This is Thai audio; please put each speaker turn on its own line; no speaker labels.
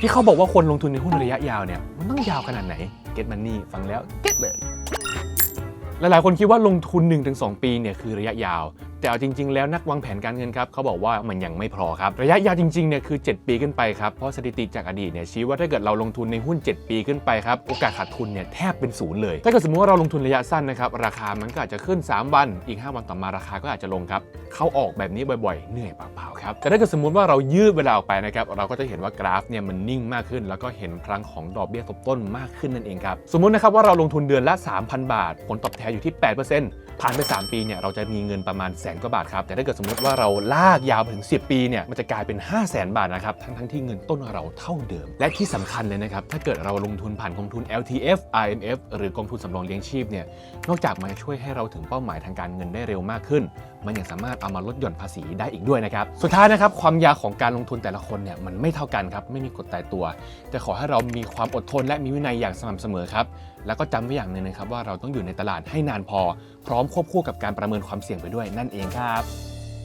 ที่เขาบอกว่าคนลงทุนในหุ้นระยะยาวเนี่ยมันต้องยาวขนาดไหนเก็ตมันนี่ฟังแล้วเก็ตเลยหลายๆคนคิดว่าลงทุน 1-2 ปีเนี่ยคือระยะยาว แต่เอาจริง ๆ แล้วนักวางแผนการเงินครับเขาบอกว่ามันยังไม่พอครับ ระยะยาวจริงๆเนี่ยคือ 7 ปีขึ้นไปครับเพราะสถิติจากอดีตเนี่ยชี้ว่าถ้าเกิดเราลงทุนในหุ้น 7 ปีขึ้นไปครับโอกาสขาดทุนเนี่ยแทบเป็นศูนย์เลยถ้าเกิดสมมติว่าเราลงทุนระยะสั้นนะครับราคามันก็อาจจะขึ้น 3 วันอีก 5 วันต่อมาราคาก็อาจจะลงครับเข้าออกแบบนี้บ่อยๆ เหนื่อยเปล่าๆครับแต่ถ้าเกิดสมมติว่าเรายืดเวลาออกไปนะครับเราก็จะเห็นว่ากราฟเนี่ยมันนิ่งมากขึ้น แล้วก็เห็นพลังของดอกเบี้ยทบต้นมากขึ้นนั่นเองครับสมมตินะครับว่าเราลงทุนเดือนละ 3,000 บาท ผลตอบแทนอยู่ที่ 8%ผ่านไป 3 ปีเนี่ยเราจะมีเงินประมาณแสนกว่าบาทครับ แต่ถ้าเกิดสมมติว่าเราลากยาวไปถึง 10 ปีเนี่ย มันจะกลายเป็น 5 0 0 0 0 0บาทนะครับ ทั้งๆที่เงินต้นเราเท่าเดิม และที่สำคัญเลยนะครับ ถ้าเกิดเราลงทุนผ่านกองทุน LTF IMF หรือกองทุนสำรองเลี้ยงชีพเนี่ย นอกจากมันจะช่วยให้เราถึงเป้าหมายทางการเงินได้เร็วมากขึ้น มันยังสามารถเอามาลดหย่อนภาษีได้อีกด้วยนะครับ สุดท้ายนะครับความยาวของการลงทุนแต่ละคนเนี่ยมันไม่เท่ากันครับ ไม่มีกฎตายตัว แต่ขอให้เรามีความอดทนและมีวินัยอย่างสม่ำเสมอครับแล้วก็จำไว้อย่างหนึ่งนะครับว่าเราต้องอยู่ในตลาดให้นานพอ พร้อมควบคู่กับการประเมินความเสี่ยงไปด้วยนั่นเองครับ